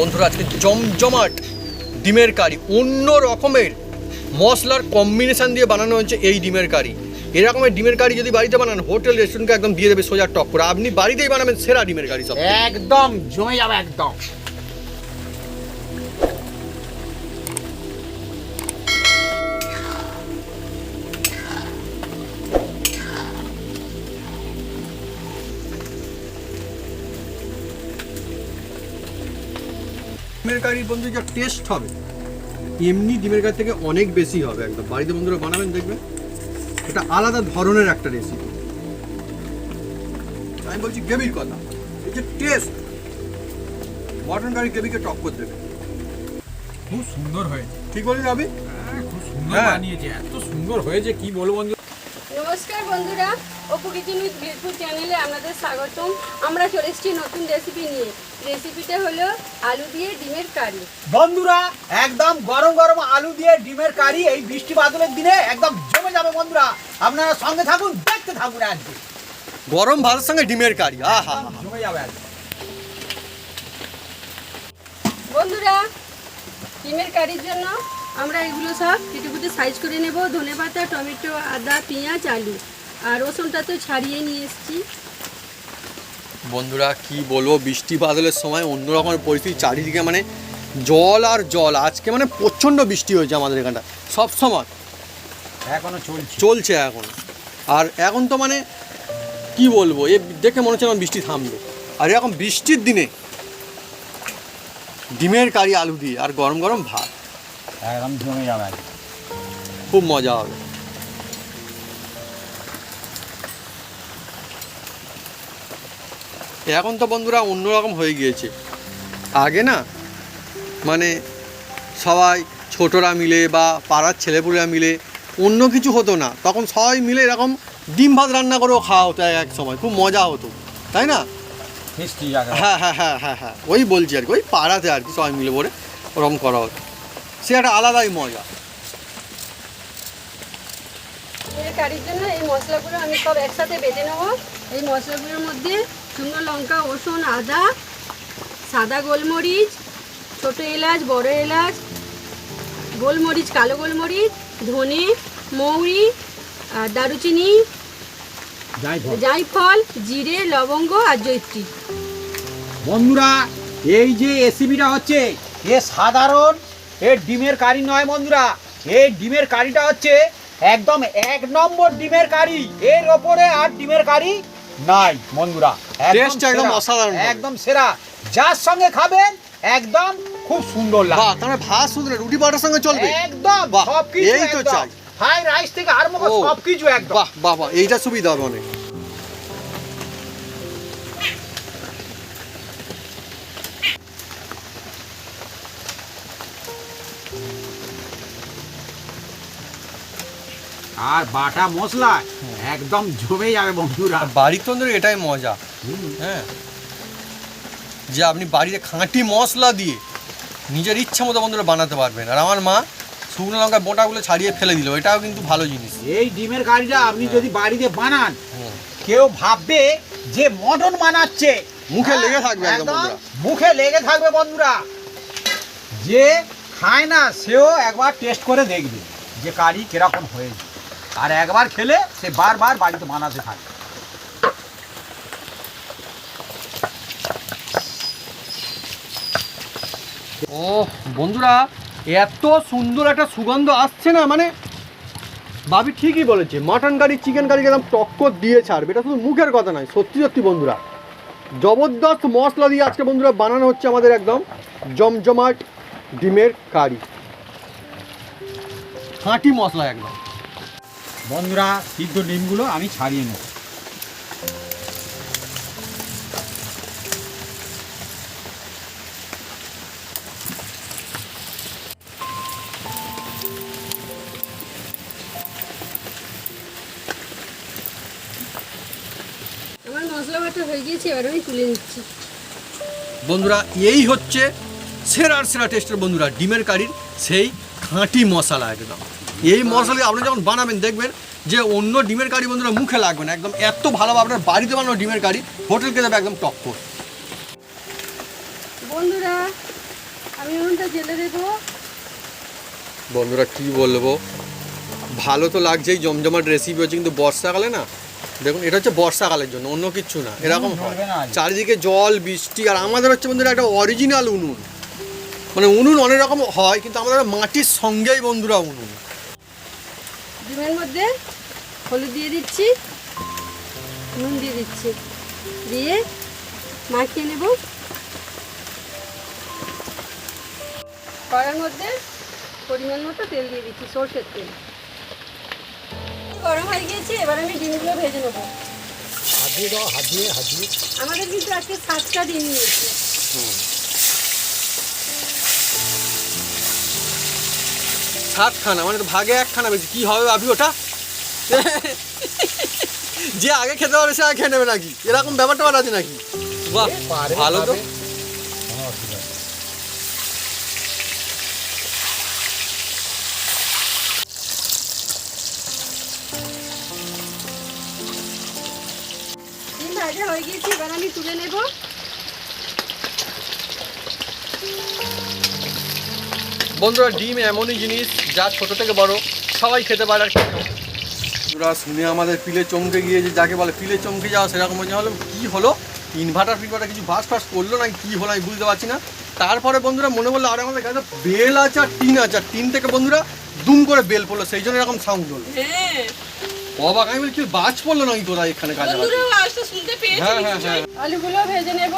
বন্ধুরা, আজকে জমজমাট ডিমের কারি। অন্য রকমের মশলার কম্বিনেশান দিয়ে বানানো হয়েছে এই ডিমের কারি। এরকমের ডিমের কারি যদি বাড়িতে বানান, হোটেল রেস্টুরেন্টকে একদম দিয়ে দেবে সোজা টক করে। আপনি বাড়িতেই বানাবেন সেরা ডিমের কারি সব একদম, জমে যাবে একদম। ডিমের কারির বন্ধু যা টেস্ট হবে। এমনি ডিমের কারি থেকে অনেক বেশি হবে একদম। বাড়িতে বন্ধুরা বানাবেন দেখবেন। এটা আলাদা ধরনের একটা রেসিপি আমি বলছি গ্রেভির কথা। এই যে টেস্ট মটন কারি গ্রেভিকে করে দেবে। খুব সুন্দর হয়েছে। ঠিক বলি আমি হ্যাঁ, খুব সুন্দর হ্যাঁ। বানিয়েছে। এত সুন্দর হয়েছে কি বলব বন্ধু? নমস্কার বন্ধুরা। অপু কিচেন উইথ বীরপুর চ্যানেলে আপনাদের স্বাগতম। আমরা চলে এসেছি নতুন রেসিপি নিয়ে। রেসিপিটা হলো আলু দিয়ে ডিমের কারি। বন্ধুরা একদম গরম গরম আলু দিয়ে ডিমের কারি এই বৃষ্টি বাদলের দিনে একদম জমে যাবে বন্ধুরা। আপনারা সঙ্গে থাকুন দেখতে থাকুন আজকে। গরম ভাতের সঙ্গে ডিমের কারি আহা। জমে যাবে আজকে। বন্ধুরা ডিমের কারির জন্য আমরা এগুলো সব কেটে কুটে সাইজ করে নেব। ধনে পাতা টমেটো আদা পেঁয়াজ আলু। আর রসুনটা তো ছাড়িয়ে নিয়ে এসেছি। বন্ধুরা কি বলব বৃষ্টি বাদলের সময় অন্য রকমের পরিস্থিতি চারিদিকে মানে জল আর জল। আজকে মানে প্রচণ্ড বৃষ্টি হয়েছে আমাদের এখানটা সব সময়। এখনও চলছে। চলছে এখন। আর এখন তো মানে কি বলব এ দেখে মনে হচ্ছে আমার বৃষ্টি থামবে। আর এরকম বৃষ্টির দিনে ডিমের কারি আলু দিয়ে আর গরম গরম ভাত। একদম জমে যাবে। খুব মজা হবে। এখন তো বন্ধুরা অন্যরকম হয়ে গিয়েছে। আগে না মানে সবাই ছোটরা মিলে বা পাড়ার ছেলেপুলেরা মিলে অন্য কিছু হতো না। তখন সবাই মিলে এরকম ডিম ভাত রান্না করেও খাওয়া হতো এক এক সময় খুব মজা হতো তাই না? মিষ্টি হ্যাঁ হ্যাঁ হ্যাঁ হ্যাঁ হ্যাঁ ওই বলছি আর কি ওই পাড়াতে আর কি সবাই মিলে পড়ে ওরকম করা হতো। সে একটা আলাদাই মজা। কারির জন্য এই মশলাগুলো আমি সব একসাথে বেটে নেব। এই মশলাগুলোর মধ্যে শুকনো লঙ্কা রসুন আদা সাদা গোলমরিচ ছোট এলাচ বড় এলাচ গোলমরিচ কালো গোলমরিচ ধনে মৌরি দারুচিনি জাইফল জায়ফল জিরে লবঙ্গ আর জৈত্রী বন্ধুরা এই যে রেসিপিটা হচ্ছে এ সাধারণ এ ডিমের কারি নয় বন্ধুরা এই ডিমের কারিটা হচ্ছে একদম এক নম্বর ডিমের কারি এর ওপরে আর ডিমের কারি নাই মন্দুরা একদম সেরা, অসাধারণ একদম সেরা। যার সঙ্গে খাবেন একদম খুব সুন্দর বাহ লাগবে। মানে ভাত শুধু রুটি পাটার সঙ্গে চলবে? একদম সবকিছু এই তো চাই। ফ্রাইড রাইস থেকে আরম্ভ করে ও, সবকিছু একদম। বাহ বাহ এইটা সুবিধা হবে অনেক। আর বাটা মশলা একদম জমে যাবে বন্ধুরা। বাড়ির তন্দুরি এটাই মজা। হ্যাঁ। যে আপনি বাড়িতে খাঁটি মশলা দিয়ে নিজের ইচ্ছা মতো বন্ধুরা বানাতে পারবেন। আর আমার মা শুকনো লঙ্কা বোটাগুলো ছাড়িয়ে ফেলে দিল। এটাও কিন্তু ভালো জিনিস। এই ডিমের কারিটা আপনি যদি বাড়িতে বানান কেউ ভাববে যে মটন বানাচ্ছে। মুখে হ্যাঁ, লেগে থাকবে একদম। মুখে লেগে থাকবে বন্ধুরা। যে খায় না সেও একবার টেস্ট করে দেখবে যে কারি কীরকম হয়েছে। আর একবার খেলে সে বারবার বাড়িতে বানাতে থাকে। ও বন্ধুরা, এত সুন্দর একটা সুগন্ধ আসছে না মানে ভাবি ঠিকই বলেছে মাটন কারি চিকেন কারি একদম টক্কর দিয়ে ছাড়বে, এটা শুধু মুখের কথা নয়, সত্যি সত্যি বন্ধুরা। জবরদস্ত মশলা দিয়ে আজকে বন্ধুরা বানানো হচ্ছে আমাদের একদম জমজমাট ডিমের কারি। খাঁটি মশলা একদম। বন্ধুরা সিদ্ধ ডিমগুলো আমি ছাড়িয়ে নেব। হয়ে বন্ধুরা এই হচ্ছে সেরার সেরা টেস্টের বন্ধুরা ডিমের কারির সেই খাঁটি মশলা একদম। এই মশলা আপনি যখন বানাবেন দেখবেন যে অন্য ডিমের কারি বন্ধুরা মুখে লাগবে না। একদম এত ভালো আপনার বাড়িতে বানানো ডিমের কারি হোটেলকে দেবে একদম টক্কর বন্ধুরা আমি উনুনটা জেলে দেবো। বন্ধুরা কি বলব? ভালো তো লাগছেই জমজমাট রেসিপি হচ্ছে কিন্তু বর্ষাকালে না দেখুন এটা হচ্ছে বর্ষাকালের জন্য অন্য কিচ্ছু না এরকম হয়। না চারিদিকে জল বৃষ্টি আর আমাদের হচ্ছে বন্ধুরা একটা অরিজিনাল উনুন। মানে উনুন অনেক রকম হয় কিন্তু আমাদের মাটির সঙ্গেই বন্ধুরা উনুন। ডিমের মধ্যে হলুদ দিয়ে দিচ্ছি নুন দিয়ে দিচ্ছি। দিয়ে মাখিয়ে নেব। কড়ার মধ্যে পরিমাণ মতো তেল দিয়ে দিচ্ছি সর্ষের তেল। গরম হয়ে গিয়েছে এবার আমি ডিমগুলো ভেজে নেব। হাজিয়ে দাও হাজিয়ে হাজিয়ে আমাদের কিন্তু আজকে সাতটা ডিম নিয়েছি। সাতখানা মানে ভাগে একখানা বেশি। কি হবে ভাবি ওটা? যে আগে খেতে পারবে সে আগে খেয়ে নেবে নাকি? এরকম ব্যাপারটা ব্যাপার আছে নাকি? বাহ ভালো তো। ভাজা হয়ে গিয়েছে এবার আমি তুলে নেব। বন্ধুরা ডিম এমনই জিনিস যা ছোট থেকে বড় সবাই খেতে পারে আর বন্ধুরা শুনে আমাদের পিলে চমকে গিয়েছে যাকে বলে পিলে চমকে যাওয়া সেরকম মনে হলো। কী হলো? ইনভার্টার ফিনভার্টার কিছু বাস ফাস করল না? কি হলো আমি বুঝতে পারছি না। তারপরে বন্ধুরা মনে বলল আর আমাদের কাছে বেল আছে আর টিন আছে। আর টিন থেকে বন্ধুরা দুম করে বেল পড়ল। সেই জন্য এরকম সাউন্ড হলো। হ্যাঁ। অবাক আমি বলছি বাজ পড়ল নাকি তোরা এখানে কাজে হ্যাঁ হ্যাঁ হ্যাঁ। আলুগুলো ভেজে নেব।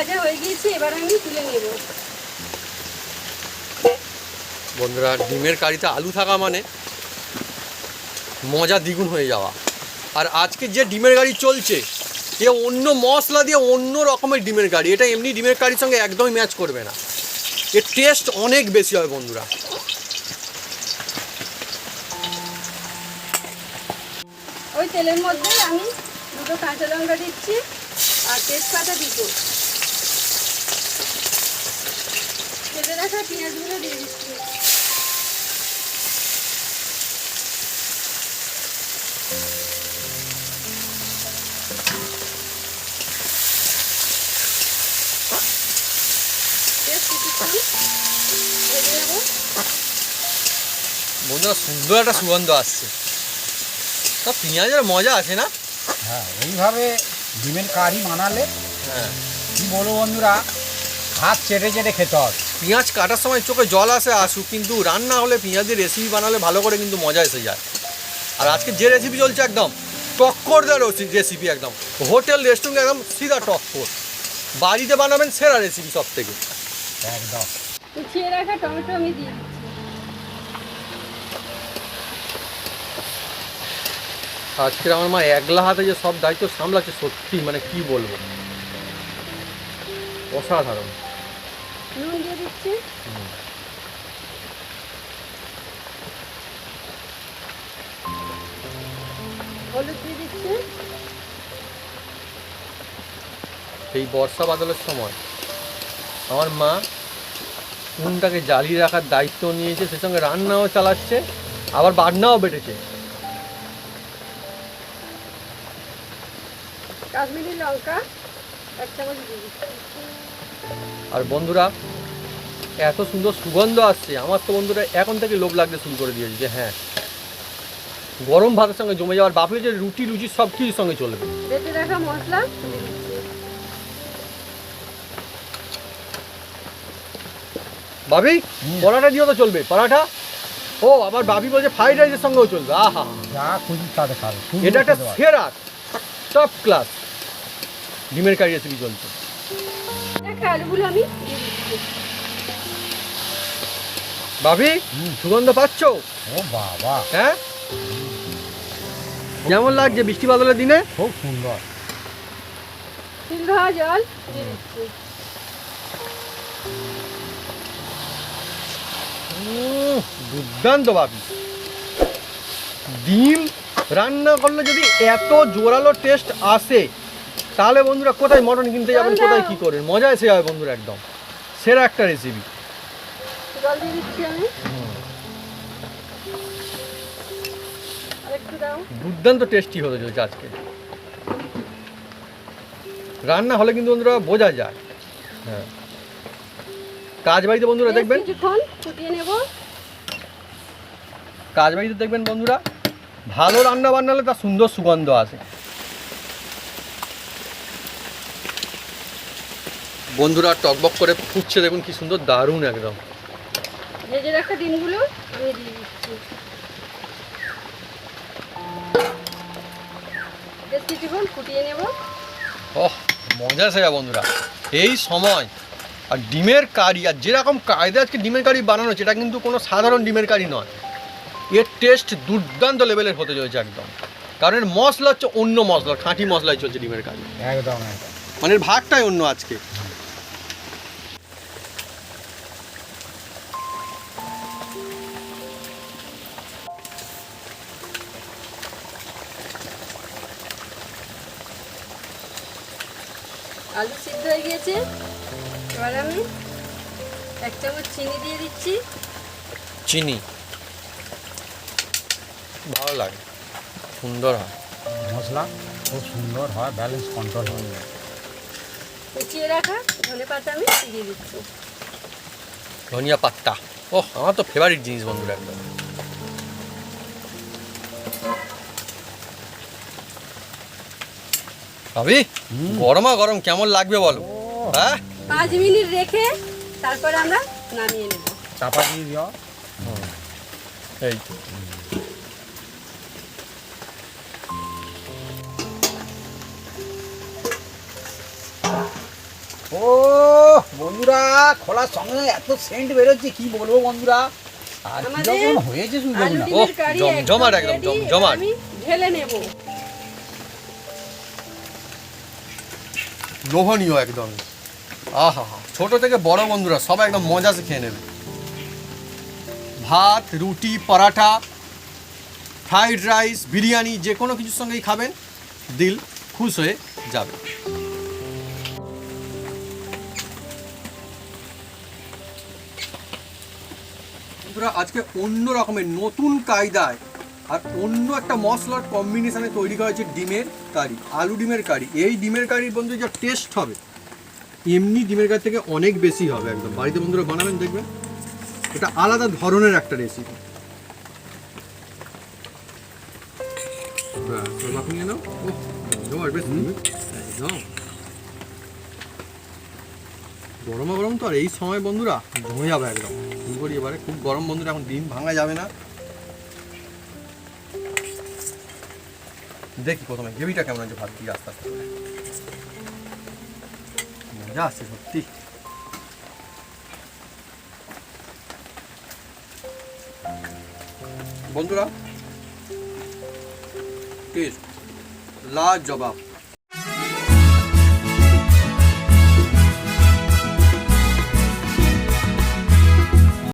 ভাজা হয়ে গিয়েছে এবার আমি তুলে নেব। বন্ধুরা ডিমের কারিতে আলু থাকা মানে মজা দ্বিগুণ হয়ে যাওয়া। আর আজকে যে ডিমের গাড়ি চলছে এ অন্য মশলা দিয়ে অন্য রকমের ডিমের গাড়ি এটা এমনি ডিমের কারির সঙ্গে একদমই ম্যাচ করবে না। এর টেস্ট অনেক বেশি হয় বন্ধুরা। ওই তেলের মধ্যে আমি দুটো কাঁচা লঙ্কা দিচ্ছি আর তেজপাতা দিব। কেটে রাখা পেঁয়াজগুলো দিয়ে দিচ্ছি বন্ধুরা সুন্দর একটা সুগন্ধ আসছে। তা পেঁয়াজের মজা আছে না? হ্যাঁ এইভাবে ডিমের কারি বানালে হ্যাঁ। কি বন্ধুরা হাত চেটে চেটে খেতে হবে। পেঁয়াজ কাটার সময় চোখে জল আসে আসুক কিন্তু রান্না হলে পেঁয়াজের রেসিপি বানালে ভালো করে কিন্তু মজা এসে যায়। আর আজকে যে রেসিপি চলছে একদম টক্কর দেওয়ার রেসিপি একদম। হোটেল রেস্টুরেন্ট একদম সিধা টক্কর। বাড়িতে বানাবেন সেরা রেসিপি সব থেকে একদম কুচিয়ে রাখা টমেটো আমি দিয়ে দিচ্ছি। আজকের আমার মা একলা হাতে যে সব দায়িত্ব সামলাচ্ছে সত্যি মানে কি বলব? অসাধারণ। নুন দিয়ে দিচ্ছি। হলুদ দিয়ে দিচ্ছি। এই বর্ষা বাদলের সময় আমার মা উনুনটাকে জ্বালিয়ে রাখার দায়িত্ব নিয়েছে সে সঙ্গে রান্নাও চালাচ্ছে আবার বান্নাও বেটেছে। কাশ্মীরি লঙ্কা এক চামচ দিয়ে দিচ্ছি। আর বন্ধুরা এত সুন্দর সুগন্ধ আসছে আমার তো বন্ধুরা এখন থেকে লোভ লাগতে শুরু করে দিয়েছে যে হ্যাঁ গরম ভাতের সঙ্গে জমে যাওয়ার বাপরে যে রুটি লুচি সব কিছুর সঙ্গে চলবে বেটে রাখা মশলা বাবি। পরাটা দিয়েও তো চলবে পরাটা ও আবার বাবি বলছে ফ্রাইড রাইসের সঙ্গেও চলবে আহা যা খুশি তাতে খাবে এটা একটা। সেরা টপ ক্লাস ডিমের কারি রেসিপি চলছে রাখা আলুগুলো আমি ভাবি সুগন্ধ পাচ্ছ? ও বাবা। হ্যাঁ? কেমন লাগছে বৃষ্টি বাদলের দিনে? খুব সুন্দর। তিল ধোয়া জল দুর্দান্ত ভাবি। ডিম রান্না করলে যদি এত জোরালো টেস্ট আসে তাহলে বন্ধুরা কোথায় মটন কিনতে যাবেন কোথায়। কি করবেন মজা এসে যাবে বন্ধুরা একদম। সেরা একটা রেসিপি দুর্দান্ত টেস্টি হতে চলেছে আজকে। রান্না হলে কিন্তু বন্ধুরা বোঝা যায়। হ্যাঁ। কাজ বাড়িতে বন্ধুরা দেখবেন? কাজ বাড়িতে দেখবেন বন্ধুরা ভালো রান্না বান্না হলে তার সুন্দর সুগন্ধ আসে। বন্ধুরা টকবক করে ফুটছে দেখুন কি সুন্দর দারুণ একদম। ভেজে রাখা ডিমগুলো আমি দিয়ে দিচ্ছি। বেশ কিছুক্ষণ ফুটিয়ে নেব। ওহ মজা যায় বন্ধুরা। এই সময় আর ডিমের কারি আর যেরকম কায়দা আজকে ডিমের কারি বানানো হচ্ছে এটা কিন্তু কোনো সাধারণ ডিমের কারি নয়। এর টেস্ট দুর্দান্ত লেভেলের হতে চলেছে একদম। কারণ এর মশলা হচ্ছে অন্য মশলা খাঁটি মশলাই চলছে ডিমের কারি। একদম একদম। মানে ভাগটাই অন্য আজকে। আলু সিদ্ধ হয়ে গিয়েছে। এবার আমি এক চামচ চিনি দিয়ে দিচ্ছি। চিনি। ভালো লাগে। সুন্দর হয়। মশলা খুব সুন্দর হয় ব্যালেন্স কন্ট্রোল হয়। কুচিয়ে রাখা ধনে পাতা আমি দিয়ে দিচ্ছি। ধনিয়া পাত্তা ওহ আমার তো ফেভারিট জিনিস বন্ধুরা একদম। ভাবি গরমা গরম কেমন লাগবে বলো? হ্যাঁ? পাঁচ মিনিট রেখে তারপরে আমরা নামিয়ে নেব। চাপা দিয়ে দিও। এই তো। ও বন্ধুরা খোলার সঙ্গে এত সেন্ট বেরোচ্ছে কি বলব বন্ধুরা? আর কীরকম হয়েছে শুধু আলু না ডিমের জমজমাট একদম, জমজমাট। ঢেলে নেব। লোভনীয় একদম। আহা হা ছোট থেকে বড় বন্ধুরা, সবাই একদম মজা সে খেয়ে নেবে। ভাত, রুটি, পরাঠা, ফ্রাইড রাইস, বিরিয়ানি, যে কোনো কিছুর সঙ্গেই খাবেন, দিল খুশ হয়ে যাবে। আজকে অন্য রকমের, নতুন কায়দায় আর অন্য একটা মশলার কম্বিনেশনে তৈরি করা হয়েছে ডিমের। কারি আলু ডিমের কারি এই ডিমের কারির বন্ধু যা টেস্ট হবে এমনি ডিমের কারি থেকে অনেক বেশি হবে একদম। বাড়িতে বন্ধুরা বানাবেন দেখবেন। এটা আলাদা ধরনের একটা রেসিপি গরমা গরম তো আর এই সময় বন্ধুরা জমে যাবে একদম। করি এবারে? খুব গরম বন্ধুরা এখন ডিম ভাঙা যাবে না। দেখি প্রথমে গ্রেভিটা কেমন আছে ভাবছি, আস্তে আস্তে করে। মজা আসছে সত্যি বন্ধুরা টেস্ট লাজবাব